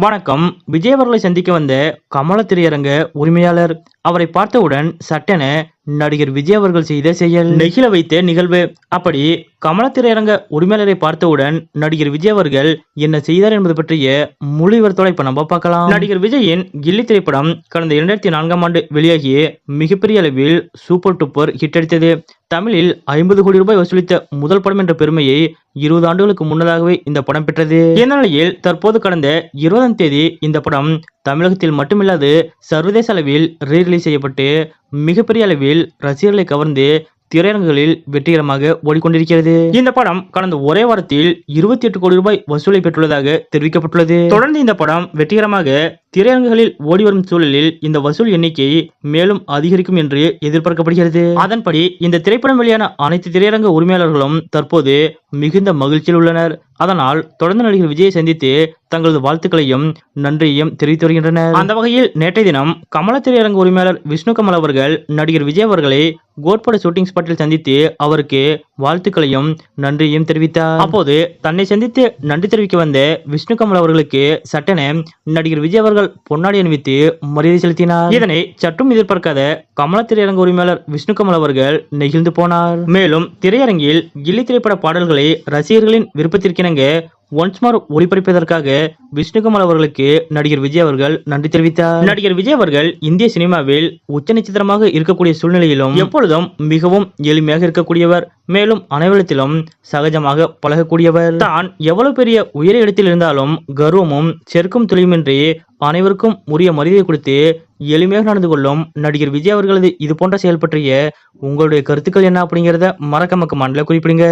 வணக்கம். விஜய் அவர்களை சந்திக்க வந்த கமல திரையரங்க உரிமையாளர் அவரை பார்த்தவுடன் சட்டென நடிகர் விஜய் அவர்கள் செய்த செயல். நெகிழ வைத்த நிகழ்வு. அப்படி கமல திரையரங்க உரிமையாளரை பார்த்தவுடன் நடிகர் விஜய் அவர்கள் என்ன செய்தார் என்பது பற்றிய முழு விவரத்தோட இப்ப நம்ம பார்க்கலாம். நடிகர் விஜயின் கில்லி திரைப்படம் கடந்த இரண்டாயிரத்தி நான்காம் ஆண்டு வெளியாகி மிகப்பெரிய அளவில் சூப்பர் டூப்பர் ஹிட் அடித்தது. தமிழில் ஐம்பது கோடி ரூபாய் வசூலித்த முதல் படம் என்ற பெருமையை இருபது ஆண்டுகளுக்கு முன்னதாகவே இந்த படம் பெற்றது. இந்நிலையில் தற்போது கடந்த இருபதாம் தேதி இந்த படம் தமிழகத்தில் மட்டுமில்லாது சர்வதேச அளவில் ரீ ரிலீஸ் செய்யப்பட்டு மிகப்பெரிய அளவில் ரசிகர்களை கவர்ந்து திரையரங்குகளில் வெற்றிகரமாக ஓடிக்கொண்டிருக்கிறது. இந்த படம் கடந்த ஒரே வாரத்தில் இருபத்தி எட்டு கோடி ரூபாய் வசூலை பெற்றுள்ளதாக தெரிவிக்கப்பட்டுள்ளது. தொடர்ந்து இந்த படம் வெற்றிகரமாக திரையரங்குகளில் ஓடி வரும் சூழலில் இந்த வசூல் எண்ணிக்கை மேலும் அதிகரிக்கும் என்று எதிர்பார்க்கப்படுகிறது. அதன்படி இந்த திரைப்படம் வெளியான அனைத்து திரையரங்க உரிமையாளர்களும் தற்போது மிகுந்த மகிழ்ச்சியில் உள்ளனர். அதனால் தொடர்ந்து நடிகர் விஜயை சந்தித்து தங்களது வாழ்த்துக்களையும் நன்றியையும் தெரிவித்து வருகின்றனர். அந்த வகையில் நேற்றைய தினம் கமல திரையரங்க உரிமையாளர் விஷ்ணு கமல் அவர்கள் நடிகர் விஜய் அவர்களை கோட்பட ஷூட்டிங் ஸ்பாட்டில் சந்தித்து அவருக்கு வாழ்த்துக்களையும் நன்றியையும் தெரிவித்தார். அப்போது தன்னை சந்தித்து நன்றி தெரிவிக்க வந்த விஷ்ணு கமல் அவர்களுக்கு சட்டென நடிகர் விஜய் அவர்கள் பொன்னாடி அணிவித்து மரியாதை செலுத்தினார். இதனை சற்றும் எதிர்பார்க்காத கமல திரையரங்க உரிமையாளர் விஷ்ணு கமல் அவர்கள் நெகிழ்ந்து போனார். மேலும் திரையரங்கில் கில்லி திரைப்பட பாடல்களை ரசிகர்களின் விருப்பத்திற்கிணங்க ஒன்ஸ் மோர் ஒளிபரப்பதற்காக விஷ்ணுகமல் அவர்களுக்கு நடிகர் விஜய் அவர்கள் நன்றி தெரிவித்தார். நடிகர் விஜய் அவர்கள் இந்திய சினிமாவில் உச்ச நட்சத்திரமாக இருக்கக்கூடிய சூழ்நிலையிலும் எப்பொழுதும் மிகவும் எளிமையாக இருக்கக்கூடியவர். மேலும் அனைவரிடத்திலும் சகஜமாக பழகக்கூடியவர். தான் எவ்வளவு பெரிய உயர இடத்தில் இருந்தாலும் கர்வமும் செருக்கும் துளியுமின்றி அனைவருக்கும் உரிய மரியாதை கொடுத்து எளிமையாக நடந்து கொள்ளும் நடிகர் விஜய் அவர்களது இது போன்ற செயல் பற்றிய உங்களுடைய கருத்துக்கள் என்ன அப்படிங்கிறத மறக்க மக்க மண்டல குறிப்பிடுங்க.